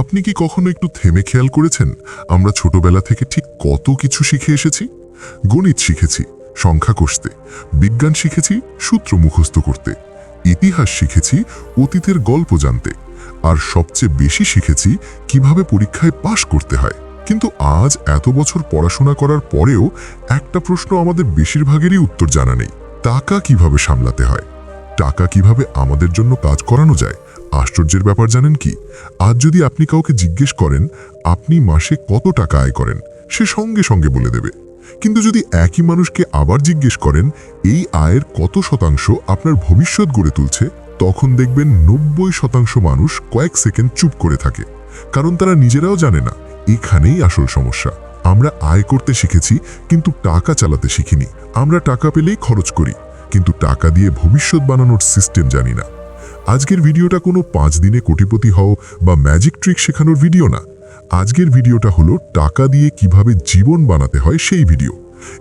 আপনি কি কখনো একটু থেমে খেয়াল করেছেন? আমরা ছোটবেলা থেকে ঠিক কত কিছু শিখে এসেছি? গণিত শিখেছি, সংখ্যা কষতে, বিজ্ঞান শিখেছি, সূত্র মুখস্থ করতে, ইতিহাস শিখেছি, অতীতের গল্প জানতে, আর সবচেয়ে বেশি শিখেছি কীভাবে পরীক্ষায় পাশ করতে হয়। কিন্তু আজ এত বছর পড়াশোনা করার পরেও একটা প্রশ্ন আমাদের বেশিরভাগেরই উত্তর জানা নেই। টাকা কীভাবে সামলাতে হয়? টাকা কীভাবে আমাদের জন্য কাজ করানো যায়? আশ্চর্যের ব্যাপার জানেন কি? আজ যদি আপনি কাউকে জিজ্ঞেস করেন, আপনি মাসে কত টাকা আয় করেন, সে সঙ্গে সঙ্গে বলে দেবে। কিন্তু যদি একই মানুষকে আবার জিজ্ঞেস করেন, এই আয়ের কত শতাংশ আপনার ভবিষ্যৎ গড়ে তুলছে, তখন দেখবেন নব্বই শতাংশ মানুষ কয়েক সেকেন্ড চুপ করে থাকে। কারণ তারা নিজেরাও জানে না, এখানেই আসল সমস্যা। আমরা আয় করতে শিখেছি, কিন্তু টাকা চালাতে শিখিনি। আমরা টাকা পেলেই খরচ করি, কিন্তু টাকা দিয়ে ভবিষ্যৎ বানানোর সিস্টেম জানি না। আজকের ভিডিওটা কোনো পাঁচ দিনে কোটিপতি হও বা ম্যাজিক ট্রিক শেখানোর ভিডিও না। আজকের ভিডিওটা হলো টাকা দিয়ে কীভাবে জীবন বানাতে হয় সেই ভিডিও।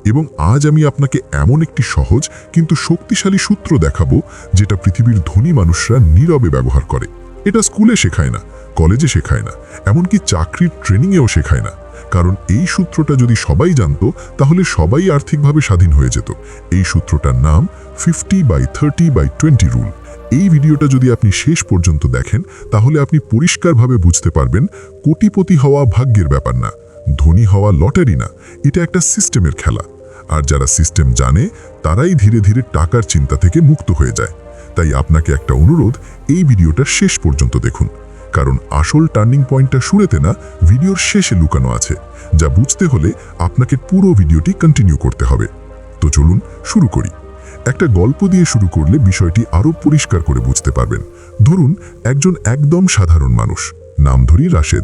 এবং আজ আমি আপনাকে এমন একটি সহজ কিন্তু শক্তিশালী সূত্র দেখাবো যেটা পৃথিবীর ধনী মানুষরা নীরবে ব্যবহার করে। এটা স্কুলে শেখায় না, কলেজে শেখায় না, এমনকি চাকরির ট্রেনিংয়েও শেখায় না। কারণ এই সূত্রটা যদি সবাই জানতো, তাহলে সবাই আর্থিকভাবে স্বাধীন হয়ে যেত। এই সূত্রটার নাম fifty by thirty by twenty rule এই ভিডিওটা যদি আপনি শেষ পর্যন্ত দেখেন, তাহলে আপনি পরিষ্কারভাবে বুঝতে পারবেন কোটিপতি হওয়া ভাগ্যের ব্যাপার না, ধনী হওয়া লটারি না, এটা একটা সিস্টেমের খেলা। আর যারা সিস্টেম জানে, তারাই ধীরে ধীরে টাকার চিন্তা থেকে মুক্ত হয়ে যায়। তাই আপনাকে একটা অনুরোধ, এই ভিডিওটা শেষ পর্যন্ত দেখুন। কারণ আসল টার্নিং পয়েন্টটা শুরুতে না, ভিডিওর শেষে লুকানো আছে, যা বুঝতে হলে আপনাকে পুরো ভিডিওটি কন্টিনিউ করতে হবে। তো চলুন, শুরু করি। একটা গল্প দিয়ে শুরু করলে বিষয়টি আরও পরিষ্কার করে বুঝতে পারবেন। ধরুন, একজন একদম সাধারণ মানুষ। নাম ধরি রাশেদ।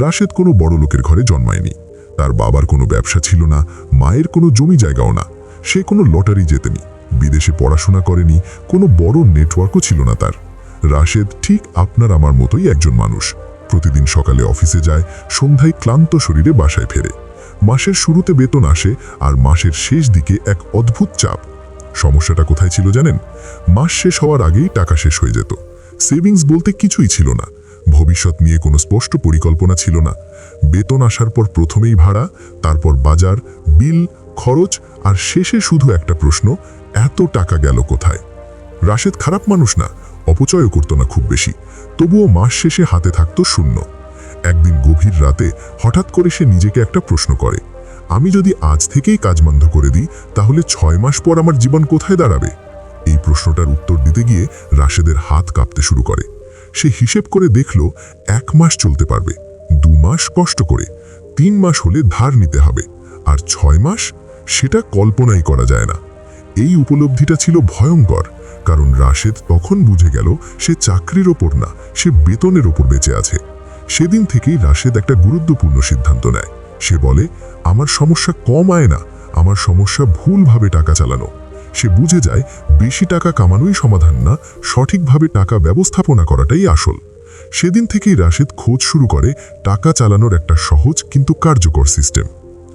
রাশেদ কোনো বড় লোকের ঘরে জন্মায়নি। তার বাবার কোনো ব্যবসা ছিল না, মায়ের কোনো জমি জায়গাও না। সে কোনো লটারি জেতেনি, বিদেশে পড়াশোনা করেনি, কোনো বড় নেটওয়ার্কও ছিল না তার। রাশেদ ঠিক আপনার আমার মতোই একজন মানুষ। প্রতিদিন সকালে অফিসে যায়, সন্ধ্যায় ক্লান্ত শরীরে বাসায় ফেরে। মাসের শুরুতে বেতন আসে আর মাসের শেষ দিকে এক অদ্ভুত চাপ। সমস্যাটা কোথায় ছিল জানেন? মাস শেষ হওয়ার আগেই টাকা শেষ হয়ে যেত। সেভিংস বলতে কিছুই ছিল না। ভবিষ্যৎ নিয়ে কোনো স্পষ্ট পরিকল্পনা ছিল না। বেতন আসার পর প্রথমেই ভাড়া, তারপর বাজার, বিল, খরচ আর শেষে শুধু একটা প্রশ্ন, এত টাকা গেল কোথায়? রাশেদ খারাপ মানুষ না, অপচয়ও করতো না খুব বেশি। তবুও মাস শেষে হাতে থাকতো শূন্য। একদিন গভীর রাতে হঠাৎ করে সে নিজেকে একটা প্রশ্ন করে আমি যদি আজ থেকেই কাজ বন্ধ করে দিই, তাহলে ছয় মাস পর আমার জীবন কোথায় দাঁড়াবে? এই প্রশ্নটার উত্তর দিতে গিয়ে রাশেদের হাত কাঁপতে শুরু করে। সে হিসেব করে দেখল, এক মাস চলতে পারবে, দু মাস কষ্ট করে, তিন মাস হলে ধার নিতে হবে, আর ছয় মাস সেটা কল্পনাই করা যায় না। এই উপলব্ধিটা ছিল ভয়ঙ্কর, কারণ রাশেদ তখন বুঝে গেল সে চাকরির ওপর না, সে বেতনের ওপর বেঁচে আছে। সেদিন থেকেই রাশেদ একটা গুরুত্বপূর্ণ সিদ্ধান্ত নেয়। সে বলে, আমার সমস্যা কম আয় না, আমার সমস্যা ভুলভাবে টাকা চালানো। সে বুঝে যায়, বেশি টাকা কামানোই সমাধান না, সঠিকভাবে টাকা ব্যবস্থাপনা করাটাই আসল। সেদিন থেকেই রাশেদ খোঁজ শুরু করে টাকা চালানোর একটা সহজ কিন্তু কার্যকর সিস্টেম।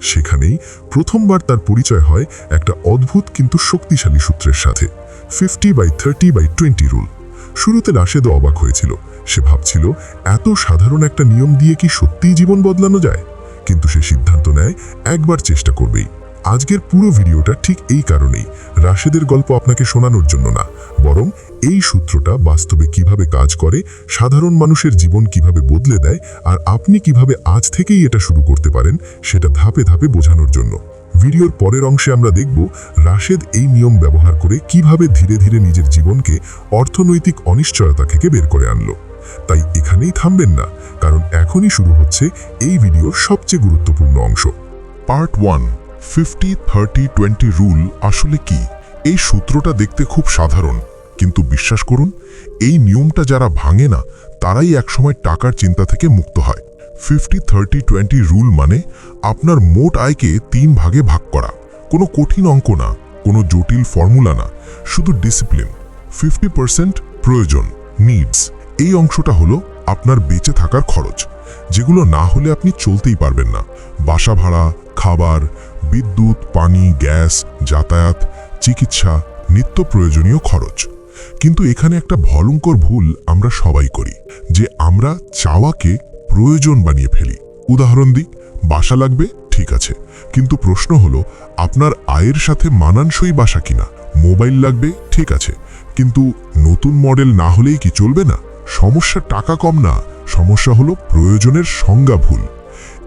সেখানেই প্রথমবার তার পরিচয় হয় একটা অদ্ভুত কিন্তু শক্তিশালী সূত্রের সাথে, fifty by thirty by twenty rule. শুরুতে রাশেদও অবাক হয়েছিল। সে ভাবছিল, এত সাধারণ একটা নিয়ম দিয়ে কি সত্যিই জীবন বদলানো যায়? কিন্তু সে সিদ্ধান্ত নেয়, একবার চেষ্টা করবেই। আজকের পুরো ভিডিওটা ঠিক এই কারণেই। রাশেদের গল্প আপনাকে শোনানোর জন্য না, বরং এই সূত্রটা বাস্তবে কীভাবে কাজ করে, সাধারণ মানুষের জীবন কীভাবে বদলে দেয়, আর আপনি কীভাবে আজ থেকেই এটা শুরু করতে পারেন, সেটা ধাপে ধাপে বোঝানোর জন্য। ভিডিওর পরের অংশে আমরা দেখব রাশেদ এই নিয়ম ব্যবহার করে কীভাবে ধীরে ধীরে নিজের জীবনকে অর্থনৈতিক অনিশ্চয়তা থেকে বের করে আনলো। তাই এখানেই থামবেন না, কারণ এখনই শুরু হচ্ছে এই ভিডিওর সবচেয়ে গুরুত্বপূর্ণ অংশ। Part one, fifty, thirty, twenty rule আসলে কি? এই সূত্রটা দেখতে খুব সাধারণ। কিন্তু বিশ্বাস করুন, এই নিয়মটা যারা ভাঙে না, তারাই একসময় টাকার চিন্তা থেকে মুক্ত হয়। ফিফটি, থার্টি, টোয়েন্টি রুল মানে আপনার মোট আয়কে তিন ভাগে ভাগ করা। কোনো কঠিন অঙ্ক না, কোনো জটিল ফর্মুলা না, শুধু ডিসিপ্লিন ফিফটি প্রয়োজন নিডস এই অংশটা হলো আপনার বেঁচে থাকার খরচ, যেগুলো না হলে আপনি চলতেই পারবেন না। বাসা ভাড়া, খাবার, বিদ্যুৎ, পানি, গ্যাস, যাতায়াত, চিকিৎসা, নিত্য প্রয়োজনীয় খরচ। কিন্তু এখানে একটা ভয়ঙ্কর ভুল আমরা সবাই করি, যে আমরা চাওয়াকে প্রয়োজন বানিয়ে ফেলি। উদাহরণ দিই, বাসা লাগবে, ঠিক আছে। কিন্তু প্রশ্ন হলো, আপনার আয়ের সাথে মানানসই বাসা কিনা? মোবাইল লাগবে, ঠিক আছে। কিন্তু নতুন মডেল না হলেই কি চলবে না? সমস্যা টাকা কম না, সমস্যা হলো প্রয়োজনের সংজ্ঞা ভুল।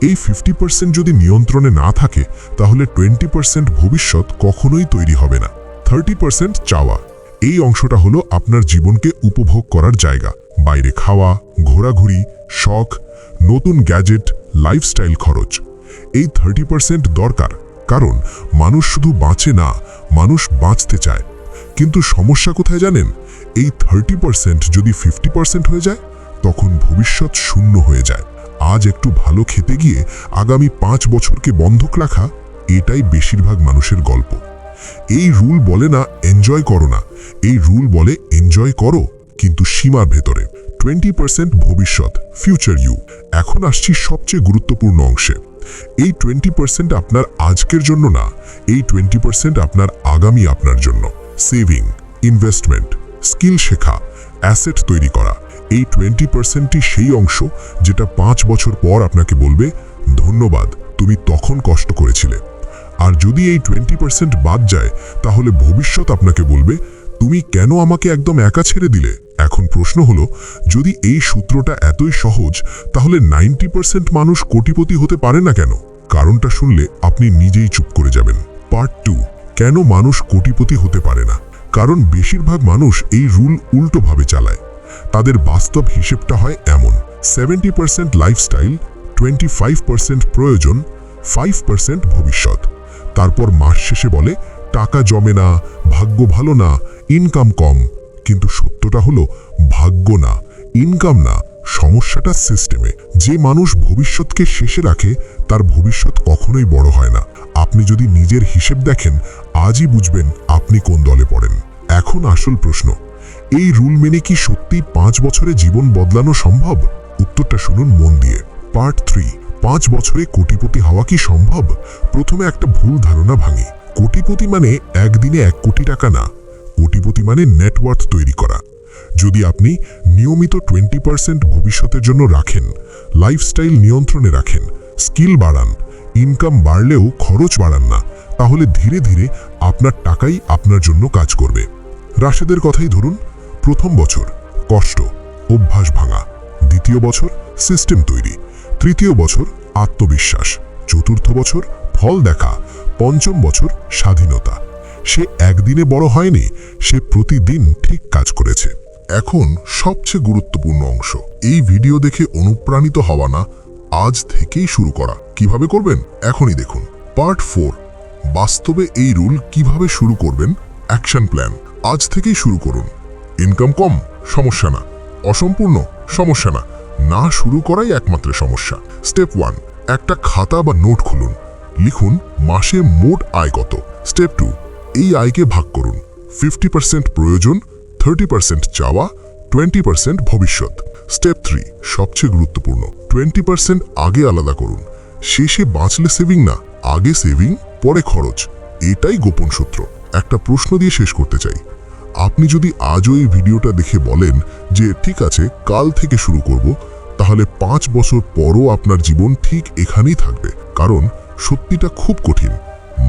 এই ফিফটি পার্সেন্ট যদি নিয়ন্ত্রণে না থাকে, তাহলে টোয়েন্টি পার্সেন্ট ভবিষ্যৎ কখনোই তৈরি হবে না। থার্টি পার্সেন্ট চাওয়া। এই অংশটা হলো আপনার জীবনকে উপভোগ করার জায়গা। বাইরে খাওয়া, ঘোরাঘুরি, শখ, নতুন গ্যাজেট লাইফস্টাইল খরচ। এই থার্টি পার্সেন্ট দরকার। কারণ মানুষ শুধু বাঁচে না, মানুষ বাঁচতে চায়। কিন্তু সমস্যা কোথায় জানেন? এই থার্টি পার্সেন্ট যদি ফিফটি পার্সেন্ট হয়ে যায়, তখন ভবিষ্যৎ শূন্য হয়ে যায়। আজ একটু ভালো খেতে গিয়ে আগামী পাঁচ বছরকে বন্ধক রাখা, এটাই বেশিরভাগ মানুষের গল্প। এই রুল বলে না, এনজয় করো না। এই রুল বলে, এনজয় করো, কিন্তু সীমার ভেতরে। টোয়েন্টি পার্সেন্ট ভবিষ্যৎ ফিউচার ইউ এখন আসছি সবচেয়ে গুরুত্বপূর্ণ অংশে। এই টোয়েন্টি পার্সেন্ট আপনার আজকের জন্য না, এই টোয়েন্টি পার্সেন্ট আপনার আগামী আপনার জন্য। সেভিং ইনভেস্টমেন্ট স্কিল শেখা, অ্যাসেট তৈরি করা। এই টোয়েন্টি পার্সেন্টই সেই অংশ যেটা পাঁচ বছর পর আপনাকে বলবে, ধন্যবাদ, তুমি তখন কষ্ট করেছিলে। আর যদি এই টোয়েন্টি পার্সেন্ট বাদ যায়, তাহলে ভবিষ্যৎ আপনাকে বলবে, তুমি কেন আমাকে একদম একা ছেড়ে দিলে? এখন প্রশ্ন হলো, যদি এই সূত্রটা এতই সহজ, তাহলে নাইনটি পার্সেন্ট মানুষ কোটিপতি হতে পারে না কেন? কারণটা শুনলে আপনি নিজেই চুপ করে যাবেন। পার্ট টু, কেন মানুষ কোটিপতি হতে পারে না? কারণ বেশিরভাগ মানুষ এই রুল উল্টোভাবে চালায়। তাদের বাস্তব হিসেবটা হয় এমন seventy percent lifestyle twenty five percent প্রয়োজন ফাইভ পার্সেন্ট ভবিষ্যৎ। তারপর মাস শেষে বলে, টাকা জমে না, ভাগ্য ভালো না ইনকাম কম। কিন্তু সত্যটা হলো, ভাগ্য না ইনকাম না, সমস্যাটা সিস্টেমে যে মানুষ ভবিষ্যৎকে শেষে রাখে তার ভবিষ্যৎ কখনোই বড় হয় না। আপনি যদি নিজের হিসেব দেখেন, আজই বুঝবেন আপনি কোন দলে পড়েন। এখন আসল প্রশ্ন, এই রুল মেনে কি সত্যি পাঁচ বছরে জীবন বদলানো সম্ভব? উত্তরটা শুনুন মন দিয়ে। পার্ট থ্রি, পাঁচ বছরে কোটিপতি হওয়া কি সম্ভব? প্রথমে একটা ভুল ধারণা ভাঙি। কোটিপতি মানে একদিনে এক কোটি টাকা না। কোটিপতি মানে নেটওয়ার্থ তৈরি করা। যদি আপনি নিয়মিত টোয়েন্টি পার্সেন্ট ভবিষ্যতের জন্য রাখেন লাইফস্টাইল নিয়ন্ত্রণে রাখেন স্কিল বাড়ান, ইনকাম বাড়লেও খরচ বাড়ান না, তাহলে ধীরে ধীরে আপনার টাকাই আপনার জন্য কাজ করবে। রাশেদের কথাই ধরুন, প্রথম বছর, কষ্ট, অভ্যাস ভাঙা, দ্বিতীয় বছর, সিস্টেম তৈরি, তৃতীয় বছর, আত্মবিশ্বাস, চতুর্থ বছর, ফল দেখা, পঞ্চম বছর, স্বাধীনতা। সে একদিনে বড় হয়নি, সে প্রতিদিন ঠিক কাজ করেছে। এখন সবচেয়ে গুরুত্বপূর্ণ অংশ, এই ভিডিও দেখে অনুপ্রাণিত হওয়া না আজ থেকেই শুরু করা। কীভাবে করবেন? এখনই দেখুন। Part four. বাস্তবে এই রুল কীভাবে শুরু করবেন? Action plan. আজ থেকেই শুরু করুন। ইনকাম কম, সমস্যা না। অসম্পূর্ণ, সমস্যা না। না শুরু করাই একমাত্র সমস্যা। Step one. একটা খাতা বা নোট খুলুন। লিখুন মাসে মোট আয় কত। Step two. এই আয়কে ভাগ করুন। ফিফটি প্রয়োজন, থার্টি চাওয়া, টোয়েন্টি ভবিষ্যৎ। স্টেপ থ্রি সবচেয়ে গুরুত্বপূর্ণ টোয়েন্টি পার্সেন্ট আগে আলাদা করুন। শেষে বাঁচলে সেভিং না, আগে সেভিং পরে খরচ। এটাই গোপন সূত্র। একটা প্রশ্ন দিয়ে শেষ করতে চাই। আপনি যদি আজও এই ভিডিওটা দেখে বলেন যে, ঠিক আছে, কাল থেকে শুরু করব, তাহলে পাঁচ বছর পরও আপনার জীবন ঠিক এখানেই থাকবে। কারণ সত্যিটা খুব কঠিন।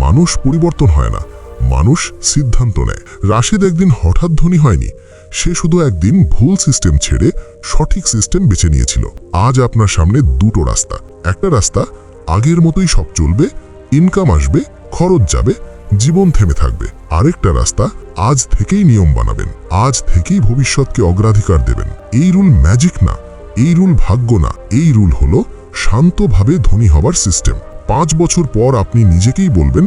মানুষ পরিবর্তন হয় না। মানুষ সিদ্ধান্ত নেয়। রাশেদ একদিন হঠাৎ ধনী হয়নি। সে শুধু একদিন ভুল সিস্টেম ছেড়ে সঠিক সিস্টেম বেছে নিয়েছিল। আজ আপনার সামনে দুটো রাস্তা। একটা রাস্তা আগের মতোই সব চলবে ইনকাম আসবে, খরচ যাবে, জীবন থেমে থাকবে। আরেকটা রাস্তা আজ থেকেই নিয়ম বানাবেন। আজ থেকেই ভবিষ্যৎকে অগ্রাধিকার দেবেন। এই রুল ম্যাজিক না। এই রুল ভাগ্য না। এই রুল হলো শান্তভাবে ধনী হবার সিস্টেম পাঁচ বছর পর আপনি নিজেকেই বলবেন,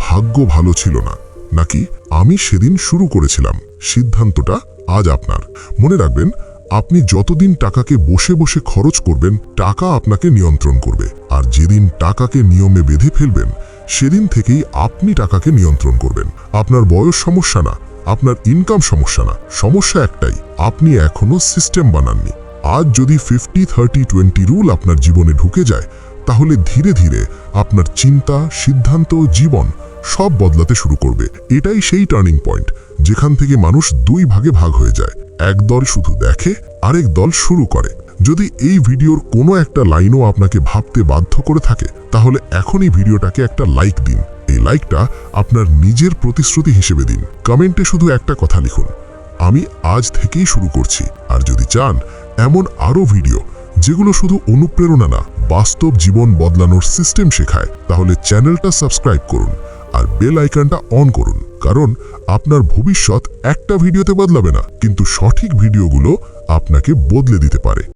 ভাগ্য ভালো ছিল না। নাকি আমি সেদিন শুরু করেছিলাম। সিদ্ধান্তটা আজ আপনার। মনে রাখবেন, আপনি যতদিন টাকাকে বসে বসে খরচ করবেন, টাকা আপনাকে নিয়ন্ত্রণ করবে। আর যেদিন টাকাকে নিয়মে বেঁধে ফেলবেন, সেদিন থেকেই আপনি টাকাকে নিয়ন্ত্রণ করবেন। আপনার বয়স সমস্যা না, আপনার ইনকাম সমস্যা না। সমস্যা একটাই, আপনি এখনও সিস্টেম বানাননি। আজ যদি ফিফটি থার্টি টোয়েন্টি রুল আপনার জীবনে ঢুকে যায়, তাহলে ধীরে ধীরে আপনার চিন্তা, সিদ্ধান্ত, জীবন সব বদলাতে শুরু করবে। এটাই সেই টার্নিং পয়েন্ট যেখান থেকে মানুষ দুই ভাগে ভাগ হয়ে যায়। এক দল শুধু দেখে, আরেক দল শুরু করে। যদি এই ভিডিওর কোনো একটা লাইনও আপনাকে ভাবতে বাধ্য করে থাকে, তাহলে এখনই ভিডিওটাকে একটা লাইক দিন। এই লাইকটা আপনার নিজের প্রতিশ্রুতি হিসেবে দিন। কমেন্টে শুধু একটা কথা লিখুন, আমি আজ থেকেই শুরু করছি। আর যদি চান, এমন আরও ভিডিও, যেগুলো শুধু অনুপ্রেরণা না, বাস্তব জীবন বদলানোর সিস্টেম শেখায়, তাহলে চ্যানেলটা সাবস্ক্রাইব করুন। আর বেল আইকনটা অন করুন, কারণ আপনার ভবিষ্যৎ একটা ভিডিওতে বদলাবে না, কিন্তু সঠিক ভিডিওগুলো আপনাকে বদলে দিতে পারে।